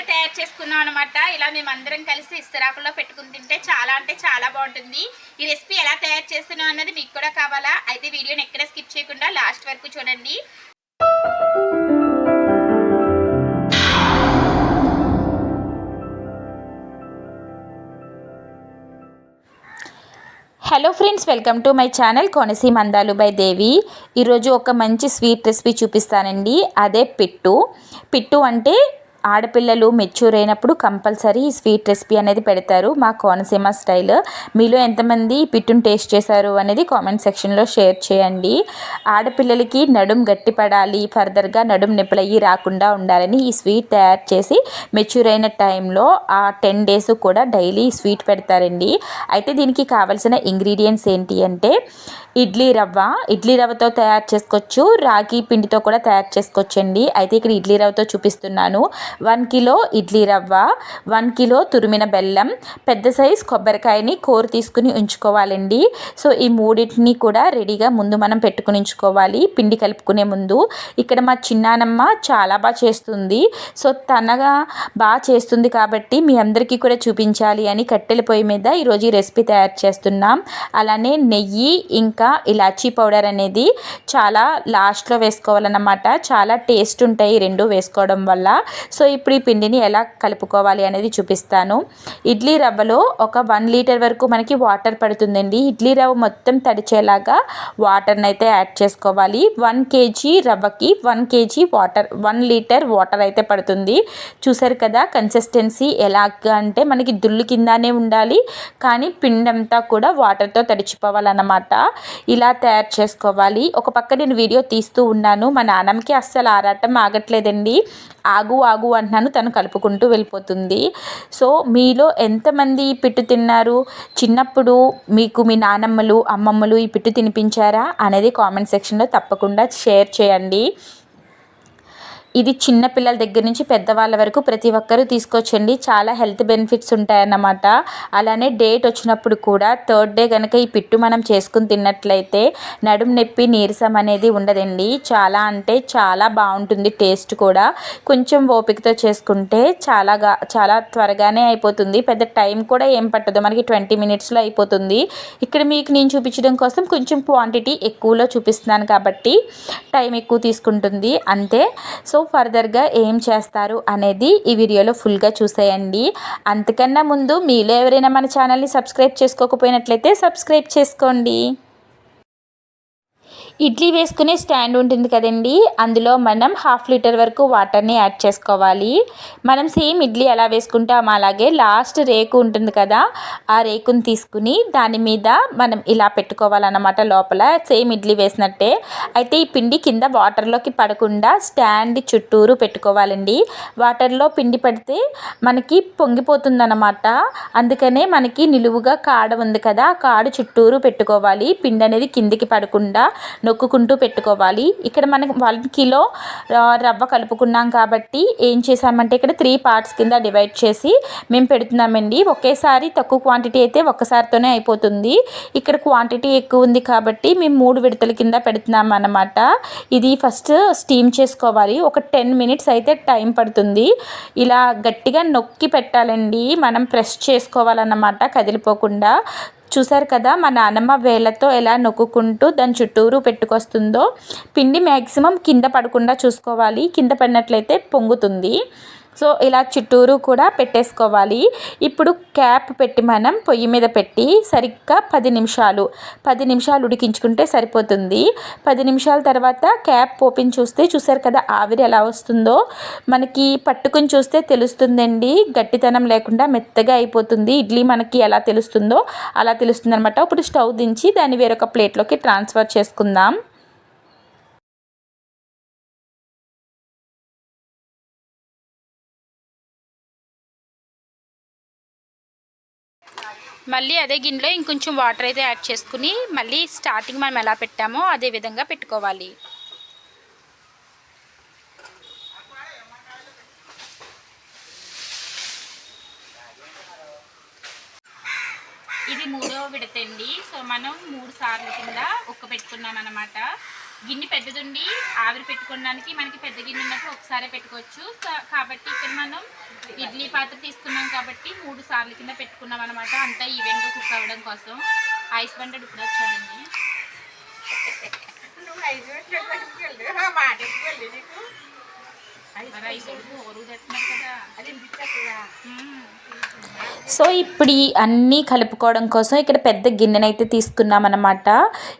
అయితే తయారు చేసుకున్నాం అనమాట ఇలా మేము అందరం కలిసి ఇస్తరాకుల్లో పెట్టుకుని తింటే చాలా అంటే చాలా బాగుంటుంది. ఈ రెసిపీ ఎలా తయారు చేస్తున్నాం అన్నది మీకు కూడా కావాలా? అయితే వీడియోని ఎక్కడ స్కిప్ చేయకుండా లాస్ట్ వరకు చూడండి. Hello friends welcome to my channel Konaseema అందాలు బై దేవి ఈరోజు ఒక మంచి స్వీట్ రెసిపీ చూపిస్తానండి. అదే పిట్టు. పిట్టు అంటే ఆడపిల్లలు మెచ్యూర్ అయినప్పుడు కంపల్సరీ ఈ స్వీట్ రెసిపీ అనేది పెడతారు. మా కోనసీమ స్టైల్. మీలో ఎంతమంది పిట్టును టేస్ట్ చేశారు అనేది కామెంట్ సెక్షన్లో షేర్ చేయండి. ఆడపిల్లలకి నడుం గట్టిపడాలి ఫర్దర్గా నడుం నిప్పులయ్యి రాకుండా ఉండాలని ఈ స్వీట్ తయారు చేసి మెచ్యూర్ అయిన టైంలో ఆ టెన్ డేస్ కూడా డైలీ స్వీట్ పెడతారండి. అయితే దీనికి కావాల్సిన ఇంగ్రీడియంట్స్ ఏంటి అంటే ఇడ్లీ రవ్వ. ఇడ్లీ రవ్వతో తయారు చేసుకోవచ్చు. రాగి పిండితో కూడా తయారు చేసుకోవచ్చండి. అయితే ఇక్కడ ఇడ్లీ రవ్వతో చూపిస్తున్నాను. వన్ కిలో ఇడ్లీ రవ్వ వన్ కిలో తురిమిన బెల్లం పెద్ద సైజ్ కొబ్బరికాయని కోరు తీసుకుని ఉంచుకోవాలండి. సో ఈ మూడింటిని కూడా రెడీగా ముందు మనం పెట్టుకుని ఉంచుకోవాలి. పిండి కలుపుకునే ముందు. ఇక్కడ మా చిన్నానమ్మ చాలా బాగా చేస్తుంది. సో తనగా బాగా చేస్తుంది కాబట్టి మీ అందరికీ కూడా చూపించాలి అని కట్టెల పొయ్యి మీద ఈరోజు ఈ రెసిపీ తయారు చేస్తున్నాం. అలానే నెయ్యి ఇంకా ఇలాచీ పౌడర్ అనేది చాలా లాస్ట్లో వేసుకోవాలన్నమాట. చాలా టేస్ట్ ఉంటాయి రెండు వేసుకోవడం వల్ల. సో సో ఇప్పుడు ఈ పిండిని ఎలా కలుపుకోవాలి అనేది చూపిస్తాను. ఇడ్లీ రవ్వలో ఒక వన్ లీటర్ వరకు మనకి వాటర్ పడుతుందండి. ఇడ్లీ రవ్వ మొత్తం తడిచేలాగా వాటర్ని అయితే యాడ్ చేసుకోవాలి. One KG రవ్వకి one KG water one litre water అయితే పడుతుంది. చూసారు కదా కన్సిస్టెన్సీ ఎలాగా అంటే మనకి దుల్లు కిందనే ఉండాలి. కానీ పిండంతా కూడా వాటర్తో తడిచిపోవాలన్నమాట. ఇలా తయారు చేసుకోవాలి. ఒక పక్క నేను వీడియో తీస్తూ ఉన్నాను. మా నాన్నమ్మకి అస్సలు ఆరాటం ఆగట్లేదండి. ఆగు ఆగు అంటున్నాను తను కలుపుకుంటూ వెళ్ళిపోతుంది. సో మీలో ఎంతమంది ఈ పిట్టు తిన్నారు? చిన్నప్పుడు మీకు మీ నానమ్మలు అమ్మమ్మలు ఈ పిట్టు తినిపించారా? అనేది కామెంట్ సెక్షన్లో తప్పకుండా షేర్ చేయండి. ఇది చిన్న పిల్లల దగ్గర నుంచి పెద్దవాళ్ళ వరకు ప్రతి ఒక్కరూ తీసుకోవచ్చండి. చాలా హెల్త్ బెనిఫిట్స్ ఉంటాయన్నమాట. అలానే డేట్ వచ్చినప్పుడు కూడా థర్డ్ డే కనుక ఈ పిట్టు మనం చేసుకుని తిన్నట్లయితే నడుము నొప్పి నీరసం అనేది ఉండదండి. చాలా అంటే చాలా బాగుంటుంది టేస్ట్ కూడా. కొంచెం ఓపికతో చేసుకుంటే చాలా చాలా త్వరగానే అయిపోతుంది. పెద్ద టైం కూడా ఏం పట్టదు. మనకి ట్వంటీ మినిట్స్లో అయిపోతుంది. ఇక్కడ మీకు నేను చూపించడం కోసం కొంచెం క్వాంటిటీ ఎక్కువలో చూపిస్తున్నాను కాబట్టి టైం ఎక్కువ తీసుకుంటుంది. అంతే. సో ఫర్దర్గా ఏం చేస్తారు అనేది ఈ వీడియోలో ఫుల్గా చూసేయండి. అంతకన్నా ముందు మీలో ఎవరైనా మన ఛానల్ని సబ్స్క్రైబ్ చేసుకోకపోయినట్లయితే సబ్స్క్రైబ్ చేసుకోండి. ఇడ్లీ వేసుకునే స్టాండ్ ఉంటుంది కదండి. అందులో మనం హాఫ్ లీటర్ వరకు వాటర్ని యాడ్ చేసుకోవాలి. మనం సేమ్ ఇడ్లీ ఎలా వేసుకుంటాం. అలాగే లాస్ట్ రేకు ఉంటుంది కదా ఆ రేకుని తీసుకుని దాని మీద మనం ఇలా పెట్టుకోవాలన్నమాట లోపల. సేమ్ ఇడ్లీ వేసినట్టే. అయితే ఈ పిండి కింద వాటర్లోకి పడకుండా స్టాండ్ చుట్టూరు పెట్టుకోవాలండి. వాటర్లో పిండి పడితే మనకి పొంగిపోతుందన్నమాట. అందుకనే మనకి నిలువుగా కాడ ఉంది కదా ఆ కాడు చుట్టూరు పెట్టుకోవాలి. పిండి అనేది కిందికి పడకుండా నొక్కుకుంటూ పెట్టుకోవాలి. ఇక్కడ మనకి వన్ కిలో రవ్వ కలుపుకున్నాం కాబట్టి ఏం చేసామంటే ఇక్కడ త్రీ పార్ట్స్ కింద డివైడ్ చేసి మేము పెడుతున్నామండి. ఒకేసారి తక్కువ క్వాంటిటీ అయితే ఒక్కసారితోనే అయిపోతుంది. ఇక్కడ క్వాంటిటీ ఎక్కువ ఉంది కాబట్టి మేము మూడు విడతల కింద పెడుతున్నాం అన్నమాట. ఇది ఫస్ట్ స్టీమ్ చేసుకోవాలి. ఒక టెన్ మినిట్స్ అయితే టైం పడుతుంది. ఇలా గట్టిగా నొక్కి పెట్టాలండి. మనం ప్రెస్ చేసుకోవాలన్నమాట కదిలిపోకుండా. చూసారు కదా మా నాన్నమ్మ వేళ్ళతో ఎలా నొక్కుంటూ దాని చుట్టూరు పెట్టుకొస్తుందో పిండి మ్యాక్సిమం కింద పడకుండా చూసుకోవాలి. కింద పడినట్లయితే పొంగుతుంది. సో ఇలా చుట్టూరు కూడా పెట్టేసుకోవాలి. ఇప్పుడు క్యాప్ పెట్టి మనం పొయ్యి మీద పెట్టి సరిగ్గా పది నిమిషాలు పది నిమిషాలు ఉడికించుకుంటే సరిపోతుంది. పది నిమిషాల తర్వాత క్యాప్ ఓపెన్ చూస్తే చూసారు కదా ఆవిరి ఎలా వస్తుందో? మనకి పట్టుకుని చూస్తే తెలుస్తుందండి. గట్టితనం లేకుండా మెత్తగా అయిపోతుంది. ఇడ్లీ మనకి ఎలా తెలుస్తుందో అలా తెలుస్తుంది అనమాట ఇప్పుడు స్టవ్ దించి దాన్ని వేరొక ప్లేట్లోకి ట్రాన్స్ఫర్ చేసుకుందాం. మళ్ళీ అదే గిన్నెలో ఇంకొంచెం వాటర్ అయితే యాడ్ చేసుకుని మళ్ళీ స్టార్టింగ్ మనం ఎలా పెట్టామో అదే విధంగా పెట్టుకోవాలి. ఇది మూడో విడతండి. సో మనం మూడు సార్లు కింద ఉక్క పెట్టుకున్నాం అనమాట గిన్నె పెద్దదుండి ఆవిరి పెట్టుకోవడానికి మనకి పెద్ద గిన్నె ఉన్నప్పుడు ఒకసారి పెట్టుకోవచ్చు. కాబట్టి ఇక్కడ మనం ఇడ్లీ పాత్ర తీసుకున్నాం కాబట్టి మూడు సార్లు కింద పెట్టుకున్నాం అనమాట అంతా ఈవెంట్గా కుక్ అవ్వడం కోసం. ఐస్ బండెడ్ ఇప్పుడు వచ్చానండి నువ్వు ఐదు సో ఇప్పుడు అన్నీ కలుపుకోవడం కోసం ఇక్కడ పెద్ద గిన్నెనైతే తీసుకున్నాం అనమాట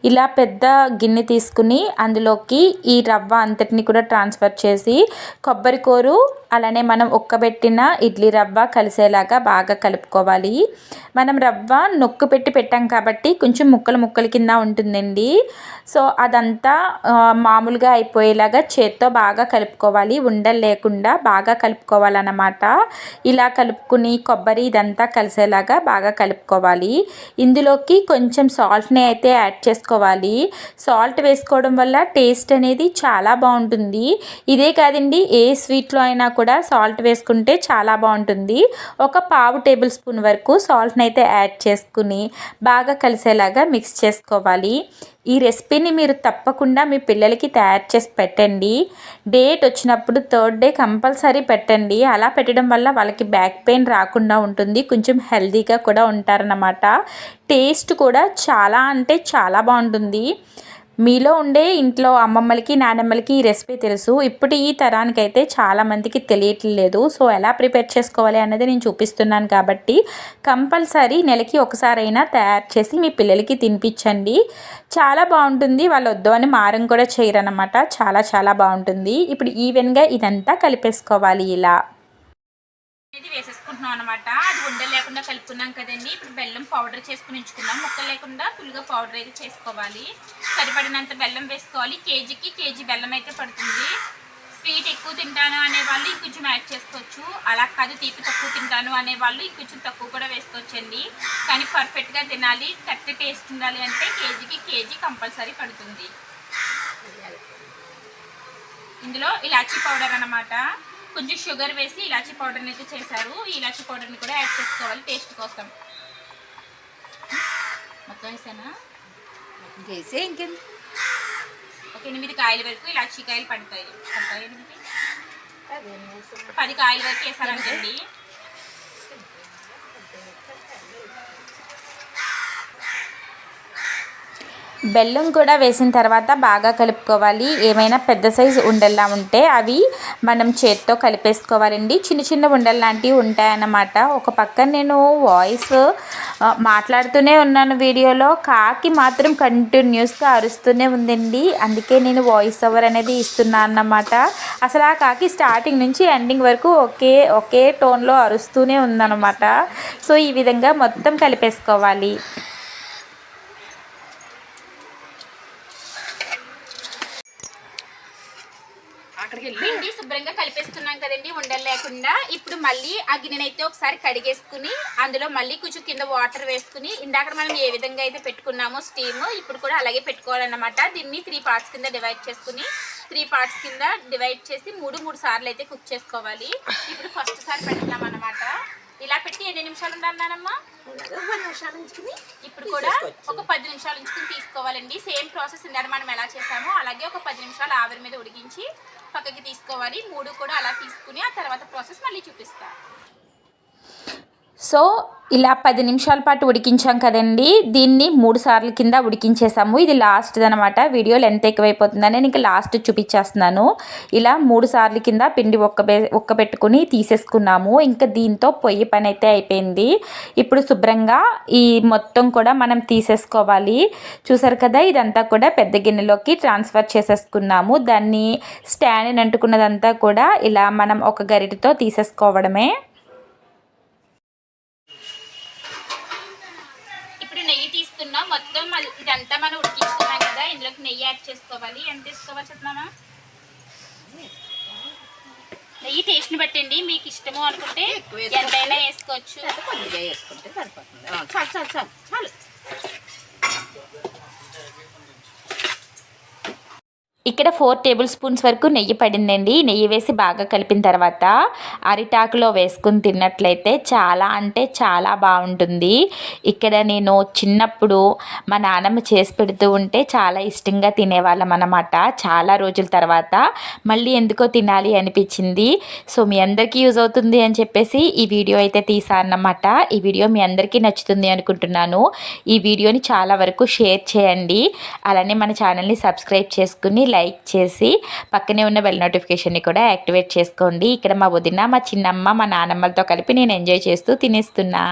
ఇలా పెద్ద గిన్నె తీసుకుని అందులోకి ఈ రవ్వ అంతటిని కూడా ట్రాన్స్ఫర్ చేసి కొబ్బరి కూరు అలానే మనం ఉక్కబెట్టిన ఇడ్లీ రవ్వ కలిసేలాగా బాగా కలుపుకోవాలి. మనం రవ్వ నొక్కు పెట్టి పెట్టాం కాబట్టి కొంచెం ముక్కలు ముక్కల కింద ఉంటుందండి. సో అదంతా మామూలుగా అయిపోయేలాగా చేత్తో బాగా కలుపుకోవాలి. ఉండలు లేకుండా బాగా కలుపుకోవాలన్నమాట. ఇలా కలుపుకుని కొబ్బరి ఇదంతా కలిసేలాగా బాగా కలుపుకోవాలి. ఇందులోకి కొంచెం సాల్ట్ని అయితే యాడ్ చేసుకోవాలి. సాల్ట్ వేసుకోవడం వల్ల టేస్ట్ అనేది చాలా బాగుంటుంది. ఇదే కాదండి ఏ స్వీట్లో అయినా కూడా సాల్ట్ వేసుకుంటే చాలా బాగుంటుంది. ఒక పావు టేబుల్ స్పూన్ వరకు సాల్ట్ని అయితే యాడ్ చేసుకుని బాగా కలిసేలాగా మిక్స్ చేసుకోవాలి. ఈ రెసిపీని మీరు తప్పకుండా మీ పిల్లలకి తయారు చేసి పెట్టండి. డేట్ వచ్చినప్పుడు థర్డ్ డే కంపల్సరీ పెట్టండి. అలా పెట్టడం వల్ల వాళ్ళకి బ్యాక్ పెయిన్ రాకుండా ఉంటుంది. కొంచెం హెల్తీగా కూడా ఉంటారన్నమాట. టేస్ట్ కూడా చాలా అంటే చాలా బాగుంటుంది. మీలో ఉండే ఇంట్లో అమ్మమ్మలకి నానమ్మలకి ఈ రెసిపీ తెలుసు. ఇప్పుడు ఈ తరానికైతే చాలామందికి తెలియట్లేదు. సో ఎలా ప్రిపేర్ చేసుకోవాలి అన్నది నేను చూపిస్తున్నాను కాబట్టి కంపల్సరీ నెలకి ఒకసారైనా తయారు చేసి మీ పిల్లలకి తినిపించండి. చాలా బాగుంటుంది. వాళ్ళు వద్దు అని మారం కూడా చేయరన్నమాట. చాలా చాలా బాగుంటుంది. ఇప్పుడు ఈవెన్గా ఇదంతా కలిపేసుకోవాలి ఇలా. చేసుకుంటున్నాం అనమాట అది ఉండ లేకుండా కలుపుకున్నాం కదండి. ఇప్పుడు బెల్లం పౌడర్ చేసుకుని ఉంచుకున్నాం. ముక్క లేకుండా ఫుల్గా పౌడర్ అయితే చేసుకోవాలి. సరిపడినంత బెల్లం వేసుకోవాలి. కేజీకి కేజీ బెల్లం అయితే పడుతుంది. స్వీట్ ఎక్కువ తింటాను అనేవాళ్ళు ఇంకొంచెం యాడ్ చేసుకోవచ్చు. అలా కాదు తీపి తక్కువ తింటాను అనేవాళ్ళు ఇంకొంచెం తక్కువ కూడా వేసుకోవచ్చండి. కానీ పర్ఫెక్ట్గా తినాలి. కరెక్ట్ టేస్ట్ ఉండాలి అంటే కేజీకి కేజీ కంపల్సరీ పడుతుంది. ఇందులో ఇలాచీ పౌడర్ అనమాట కొంచెం షుగర్ వేసి ఇలాచీ పౌడర్ని అయితే చేశారు. ఈ ఇలాచీ పౌడర్ని కూడా యాడ్ చేసుకోవాలి. టేస్ట్ కోసం. మొత్తం వేసానా? చేసే ఇంకెంత ఒక ఎనిమిది కాయల వరకు ఇలాచీ కాయలు పడతాయి. పడతాయి ఎనిమిది? పది కాయల వరకు వేసారంటండి బెల్లం కూడా వేసిన తర్వాత బాగా కలుపుకోవాలి. ఏమైనా పెద్ద సైజు ఉండల్లా ఉంటే అవి మనం చేత్తో కలిపేసుకోవాలండి. చిన్న చిన్న ఉండలు లాంటివి ఉంటాయన్నమాట. ఒక పక్క నేను వాయిస్ మాట్లాడుతూనే ఉన్నాను వీడియోలో. కాకి మాత్రం కంటిన్యూస్గా అరుస్తూనే ఉందండి. అందుకే నేను వాయిస్ ఓవర్ అనేది ఇస్తున్నాను అన్నమాట. అసలు ఆ కాకి స్టార్టింగ్ నుంచి ఎండింగ్ వరకు ఒకే ఒకే టోన్లో అరుస్తూనే ఉందన్నమాట. సో ఈ విధంగా మొత్తం కలిపేసుకోవాలి అక్కడికి వెళ్ళి పిండి శుభ్రంగా కలిపేసుకున్నాం ఉండలు లేకుండా ఇప్పుడు మళ్ళీ ఆ గిన్నెనైతే ఒకసారి కడిగేసుకుని అందులో మళ్ళీ కొంచెం కింద వాటర్ వేసుకుని ఇందాక మనం ఏ విధంగా అయితే పెట్టుకున్నామో స్టీమ్ ఇప్పుడు కూడా అలాగే పెట్టుకోవాలన్నమాట. దీన్ని త్రీ పార్ట్స్ కింద డివైడ్ చేసుకుని త్రీ పార్ట్స్ కింద డివైడ్ చేసి మూడు మూడు సార్లు అయితే కుక్ చేసుకోవాలి. ఇప్పుడు ఫస్ట్ సారి పెడుతున్నాం అన్నమాట. ఇలా పెట్టి ఎన్ని నిమిషాలు ఉండాలన్నానమ్మా పది నిమిషాలు ఉంచుకుని ఇప్పుడు కూడా ఒక పది నిమిషాలు ఉంచుకుని తీసుకోవాలండి. సేమ్ ప్రాసెస్ ఇందాక మనం ఎలా చేసామో అలాగే ఒక పది నిమిషాలు ఆవిరి మీద ఉడికించి పక్కకి తీసుకోవాలి. మూడు కూడా అలా తీసుకుని ఆ తర్వాత ప్రాసెస్ మళ్ళీ చూపిస్తాను సో ఇలా పది నిమిషాల పాటు ఉడికించాం కదండి. దీన్ని మూడు సార్లు కింద ఉడికించేసాము. ఇది లాస్ట్ అనమాట వీడియో లెంత్ ఎక్కువైపోతుందని నేను ఇంకా లాస్ట్ చూపించేస్తున్నాను. ఇలా మూడు సార్లు కింద పిండి ఉక్కబె ఉక్కపెట్టుకుని తీసేసుకున్నాము. ఇంకా దీంతో పొయ్యి పని అయితే అయిపోయింది. ఇప్పుడు శుభ్రంగా ఈ మొత్తం కూడా మనం తీసేసుకోవాలి. చూసారు కదా ఇదంతా కూడా పెద్ద గిన్నెలోకి ట్రాన్స్ఫర్ చేసేసుకున్నాము. దాన్ని స్టాండ్ అంటుకున్నదంతా కూడా ఇలా మనం ఒక గరిటతో తీసేసుకోవడమే ఇప్పుడు నెయ్యి తీసుకున్నాం మొత్తం ఇదంతా మనం ఉడికించుకున్నాం కదా ఇందులోకి నెయ్యి యాడ్ చేసుకోవాలి. ఎంత తీసుకోవాలి చెప్పమా నెయ్యి టేస్ట్ని బట్టండి. మీకు ఇష్టము అనుకుంటే. ఎంతైనా వేసుకోవచ్చు. కొద్దిగా వేసుకుంటే సరిపోతుంది. చాలు చాలు చాలు చాలు. ఇక్కడ ఫోర్ టేబుల్ స్పూన్స్ వరకు నెయ్యి పడిందండి. నెయ్యి వేసి బాగా కలిపిన తర్వాత అరిటాకులో వేసుకుని తిన్నట్లయితే చాలా అంటే చాలా బాగుంటుంది. ఇక్కడ నేను చిన్నప్పుడు మా నాన్నమ్మ చేసి పెడుతూ ఉంటే చాలా ఇష్టంగా తినేవాళ్ళం అన్నమాట. చాలా రోజుల తర్వాత మళ్ళీ ఎందుకో తినాలి అనిపించింది. సో మీ అందరికీ యూజ్ అవుతుంది అని చెప్పేసి ఈ వీడియో అయితే తీసానమాట అన్నమాట. ఈ వీడియో మీ అందరికీ నచ్చుతుంది అనుకుంటున్నాను. ఈ వీడియోని చాలా వరకు షేర్ చేయండి. అలానే మన ఛానల్ని సబ్స్క్రైబ్ చేసుకుని లైక్ లైక్ చేసి పక్కనే ఉన్న బెల్ నోటిఫికేషన్ని కూడా యాక్టివేట్ చేసుకోండి. ఇక్కడ మా వదిన మా చిన్నమ్మ మా నాన్నమ్మలతో కలిపి నేను ఎంజాయ్ చేస్తూ తినేస్తున్నా.